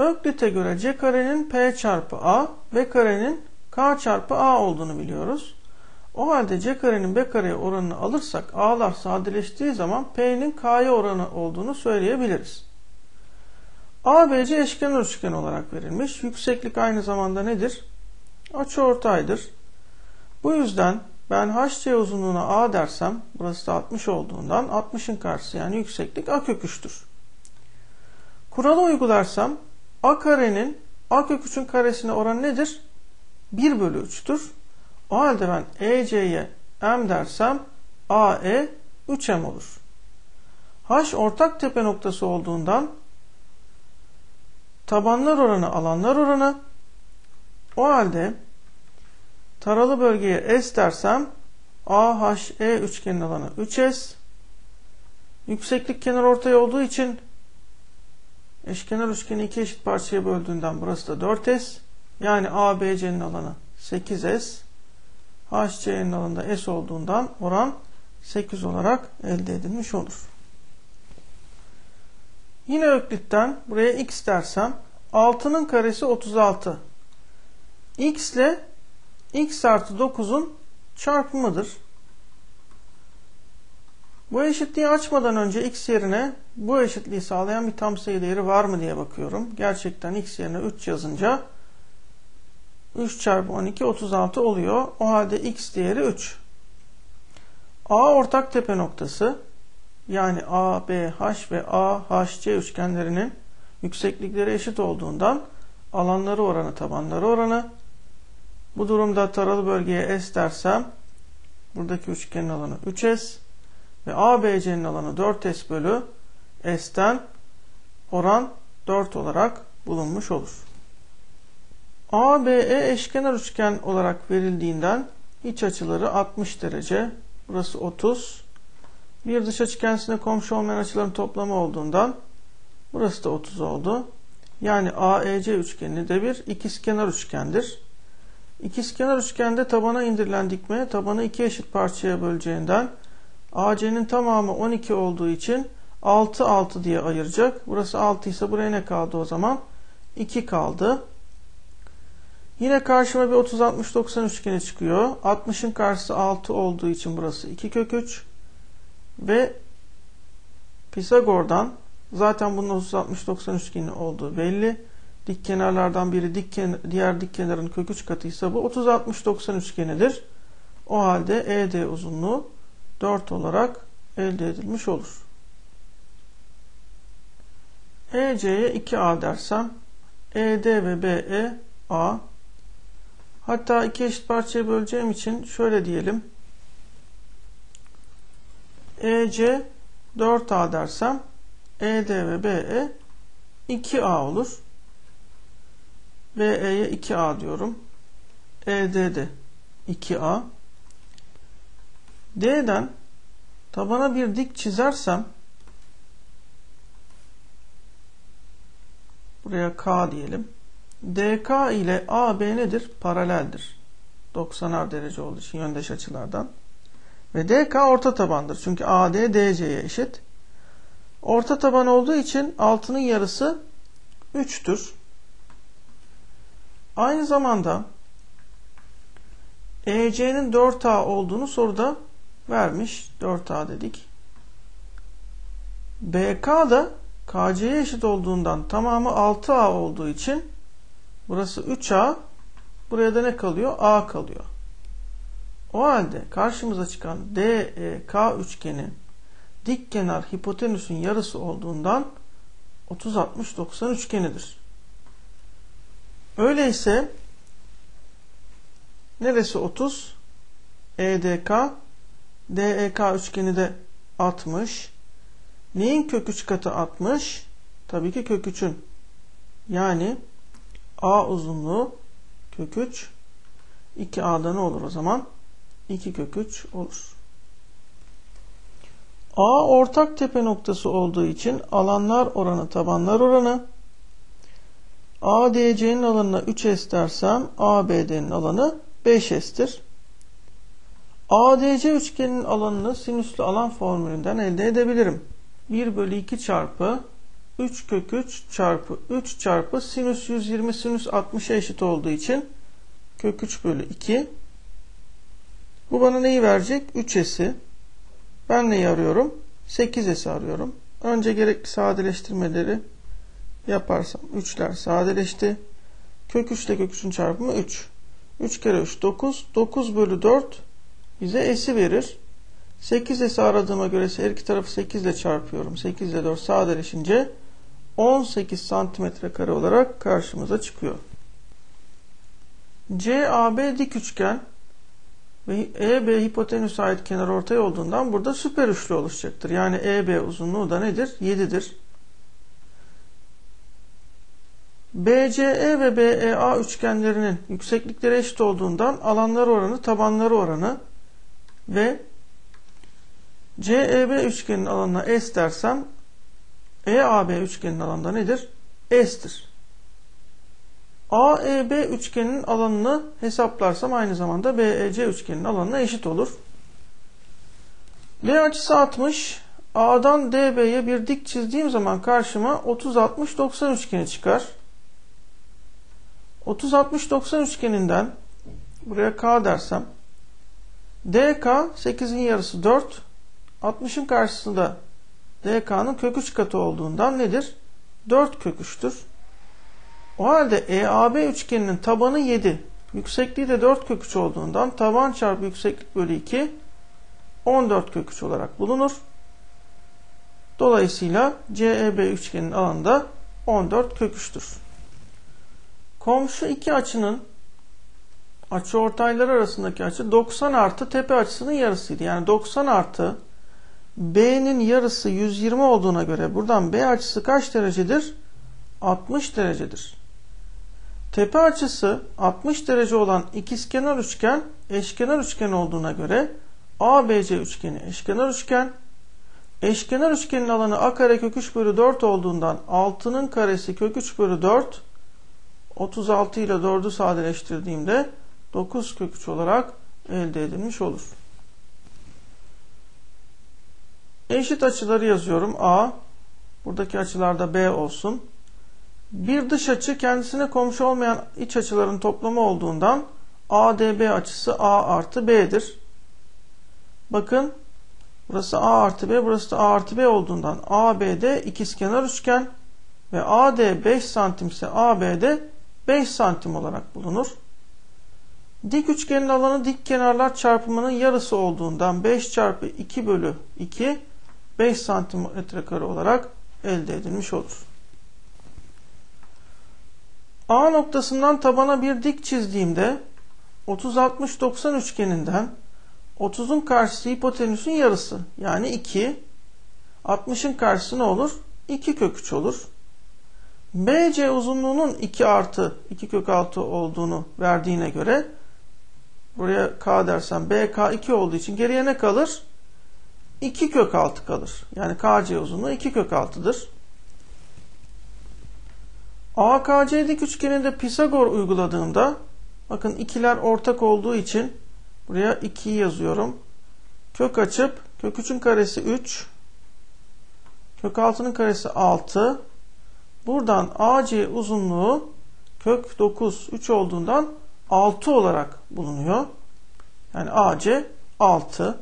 Öklit'e göre C karenin P çarpı A, B karenin K çarpı A olduğunu biliyoruz. O halde C karenin B kareye oranını alırsak A'lar sadeleştiği zaman P'nin K'ya oranı olduğunu söyleyebiliriz. ABC eşkenar üçgen olarak verilmiş. Yükseklik aynı zamanda nedir? Açıortaydır. Bu yüzden ben HC uzunluğuna A dersem burası da 60 olduğundan 60'ın karşısı yani yükseklik A kök 3'tür. Kuralı uygularsam A karenin A kök 3'ün karesine oran nedir? 1 bölü 3'tür. O halde ben EC'ye M dersem AE 3M olur. H ortak tepe noktası olduğundan tabanlar oranı alanlar oranı o halde taralı bölgeye S dersem AHE üçgenin alanı 3S yükseklik kenar ortay olduğu için eşkenar üçgeni iki eşit parçaya böldüğünden burası da 4S yani ABC'nin alanı 8S HC'nin alanında S olduğundan oran 8 olarak elde edilmiş olur. Yine Öklit'ten buraya x dersem 6'nın karesi 36. x ile x artı 9'un çarpımıdır. Bu eşitliği açmadan önce x yerine bu eşitliği sağlayan bir tam sayı değeri var mı diye bakıyorum. Gerçekten x yerine 3 yazınca 3 çarpı 12 36 oluyor. O halde x değeri 3. A ortak tepe noktası yani A, B, H ve A, H, C üçgenlerinin yükseklikleri eşit olduğundan alanları oranı tabanları oranı. Bu durumda taralı bölgeye S dersem buradaki üçgenin alanı 3S ve ABC'nin alanı 4S bölü S'ten oran 4 olarak bulunmuş olur. ABE eşkenar üçgen olarak verildiğinden iç açıları 60 derece. Burası 30. Bir dış açı kendisine komşu olmayan açıların toplamı olduğundan burası da 30 oldu. Yani AEC üçgeni de bir ikizkenar üçgendir. İkizkenar üçgende tabana indirilen dikme tabanı iki eşit parçaya böleceğinden AC'nin tamamı 12 olduğu için 6 6 diye ayıracak. Burası 6 ise buraya ne kaldı o zaman? 2 kaldı. Yine karşıma bir 30 60 90 üçgeni çıkıyor. 60'ın karşısı 6 olduğu için burası 2 kök 3 ve Pisagor'dan zaten bunun 30 60 90 üçgeni olduğu belli. Dik kenarlardan biri dik kenar, diğer dik kenarın kök 3 katıysa bu 30 60 90 üçgenidir. O halde ED uzunluğu 4 olarak elde edilmiş olur. EC'ye 2A dersem ED ve BE A Hatta iki eşit parçaya böleceğim için şöyle diyelim. EC 4A dersem ED ve BE 2A olur. BE'ye 2A diyorum. ED de 2A. D'den tabana bir dik çizersem buraya K diyelim. DK ile AB nedir? Paraleldir. 90'ar derece olduğu için yöndeş açılardan. Ve DK orta tabandır. Çünkü AD DC'ye eşit. Orta taban olduğu için altının yarısı 3'tür. Aynı zamanda EC'nin 4A olduğunu soruda vermiş. 4A dedik. BK da KC'ye eşit olduğundan tamamı 6A olduğu için Burası 3A. Buraya da ne kalıyor? A kalıyor. O halde karşımıza çıkan DEK üçgeni dik kenar hipotenüsün yarısı olduğundan 30-60-90 üçgenidir. Öyleyse neresi 30? EDK DEK üçgeni de 60. Neyin kök 3 katı 60? Tabii ki kök 3'ün. Yani A uzunluğu kök 3. 2A'da ne olur o zaman? 2 kök 3 olur. A ortak tepe noktası olduğu için alanlar oranı tabanlar oranı. ADC'nin alanına 3S dersem ABD'nin alanı 5S'tir. ADC üçgeninin alanını sinüslü alan formülünden elde edebilirim. 1 bölü 2 çarpı 3 kök 3 çarpı 3 çarpı sinüs 120 sinüs 60'a eşit olduğu için kök 3 bölü 2. Bu bana neyi verecek? 3s'i. Ben neyi arıyorum? 8s'i arıyorum. Önce gerekli sadeleştirmeleri yaparsam 3'ler sadeleşti. Kök 3 ile kök 3'ün çarpımı 3. 3 kere 3 9. 9 bölü 4 bize s'i verir. 8 s'i aradığıma göre her iki tarafı 8 ile çarpıyorum. 8 ile 4 sadeleşince 18 santimetre kare olarak karşımıza çıkıyor. CAB dik üçgen ve EB hipotenüse ait kenar ortay olduğundan burada süper üçlü oluşacaktır. Yani EB uzunluğu da nedir? 7'dir. BCE ve BEA üçgenlerinin yükseklikleri eşit olduğundan alanları oranı tabanları oranı ve CEB üçgenin alanına S dersem EAB üçgenin alanında nedir? S'tir. AEB üçgeninin alanını hesaplarsam aynı zamanda BEC üçgeninin alanına eşit olur. D açısı 60. A'dan DB'ye bir dik çizdiğim zaman karşıma 30-60-90 üçgeni çıkar. 30-60-90 üçgeninden buraya K dersem DK 8'in yarısı 4 60'ın karşısında DK'nın kök 3 katı olduğundan nedir? 4 kök 3'tür. O halde EAB üçgeninin tabanı 7. Yüksekliği de 4 kök 3 olduğundan taban çarpı yükseklik bölü 2 14 kök 3 olarak bulunur. Dolayısıyla CEB üçgeninin alanında 14 kök 3'tür. Komşu iki açının açı ortayları arasındaki açı 90 artı tepe açısının yarısıydı. Yani 90 artı B'nin yarısı 120 olduğuna göre buradan B açısı kaç derecedir? 60 derecedir. Tepe açısı 60 derece olan ikizkenar üçgen eşkenar üçgen olduğuna göre ABC üçgeni eşkenar üçgen. Eşkenar üçgenin alanı a kare kök 3 bölü 4 olduğundan 6'nın karesi kök 3 bölü 4 36 ile 4'ü sadeleştirdiğimde 9 kök 3 olarak elde edilmiş olur. Eşit açıları yazıyorum. A. Buradaki açılarda B olsun. Bir dış açı kendisine komşu olmayan iç açıların toplamı olduğundan ADB açısı A artı B'dir. Bakın burası A artı B, burası da A artı B olduğundan ABD ikizkenar üçgen ve AD 5 santim ise ABD 5 santim olarak bulunur. Dik üçgenin alanı dik kenarlar çarpımının yarısı olduğundan 5 çarpı 2 bölü 2 5 santimetre kare olarak elde edilmiş olur. A noktasından tabana bir dik çizdiğimde 30-60-90 üçgeninden 30'un karşısı hipotenüsün yarısı yani 2 60'ın karşısı ne olur? 2 kök 3 olur. BC uzunluğunun 2 artı 2 kök 6 olduğunu verdiğine göre buraya K dersem BK 2 olduğu için geriye ne kalır? 2 kök 6 kalır. Yani KC uzunluğu 2 kök 6'dır. AKC dik üçgeninde Pisagor uyguladığımda bakın ikiler ortak olduğu için buraya 2'yi yazıyorum. Kök açıp kök 3'ün karesi 3 kök 6'nın karesi 6 buradan AC uzunluğu kök 9 3 olduğundan 6 olarak bulunuyor. Yani AC 6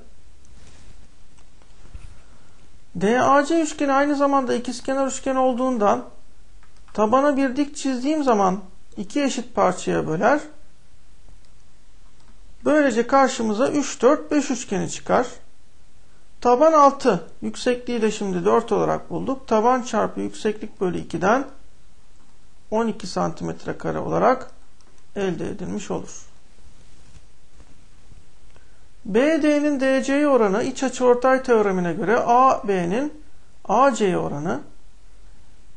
DAC üçgeni aynı zamanda ikizkenar üçgen olduğundan tabana bir dik çizdiğim zaman iki eşit parçaya böler. Böylece karşımıza 3, 4, 5 üçgeni çıkar. Taban 6. Yüksekliği de şimdi 4 olarak bulduk. Taban çarpı yükseklik bölü 2'den 12 santimetre kare olarak elde edilmiş olur. BD'nin DC'ye oranı iç açıortay teoremine göre AB'nin AC'ye oranı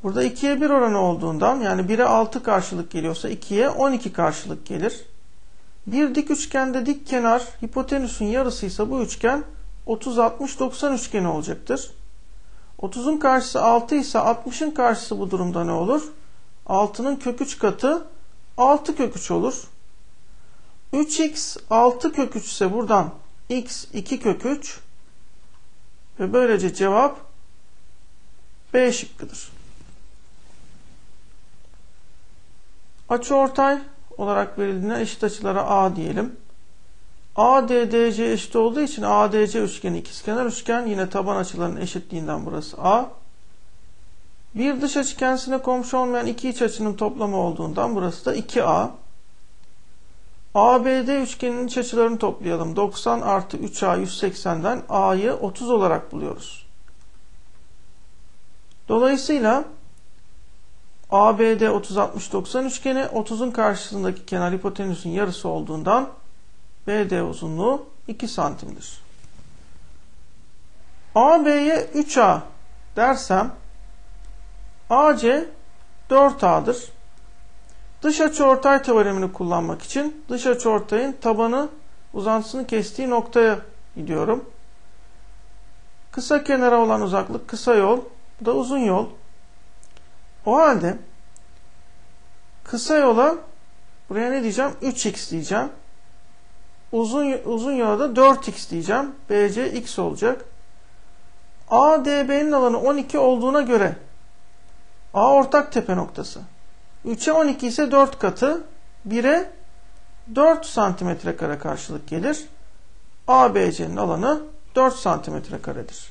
burada 2'ye 1 oranı olduğundan yani 1'e 6 karşılık geliyorsa 2'ye 12 karşılık gelir. Bir dik üçgende dik kenar hipotenüsün yarısıysa bu üçgen 30-60-90 üçgeni olacaktır. 30'un karşısı 6 ise 60'ın karşısı bu durumda ne olur? 6'nın kök 3 katı 6 kök 3 olur. 3x 6 kök 3 ise buradan x 2 kök 3 ve böylece cevap B şıkkıdır. Açı ortay olarak verildiğine eşit açılara A diyelim. ADDC eşit olduğu için ADC üçgeni ikizkenar üçgen yine taban açılarının eşitliğinden burası A. Bir dış açı kendisine komşu olmayan iki iç açının toplamı olduğundan burası da 2A. ABD üçgeninin iç açılarını toplayalım. 90 artı 3A 180'den A'yı 30 olarak buluyoruz. Dolayısıyla ABD 30 60 90 üçgeni 30'un karşısındaki kenar hipotenüsün yarısı olduğundan BD uzunluğu 2 santimdir. AB'ye 3A dersem AC 4A'dır. Dış açıortay teoremini kullanmak için dış açıortayın tabanı uzantısını kestiği noktaya gidiyorum. Kısa kenara olan uzaklık kısa yol, bu da uzun yol. O halde kısa yola buraya ne diyeceğim? 3x diyeceğim. Uzun uzun yola da 4x diyeceğim. BC x olacak. ADB'nin alanı 12 olduğuna göre A ortak tepe noktası. 3'e 12 ise 4 katı. 1'e 4 santimetre kare karşılık gelir. ABC'nin alanı 4 santimetre karedir.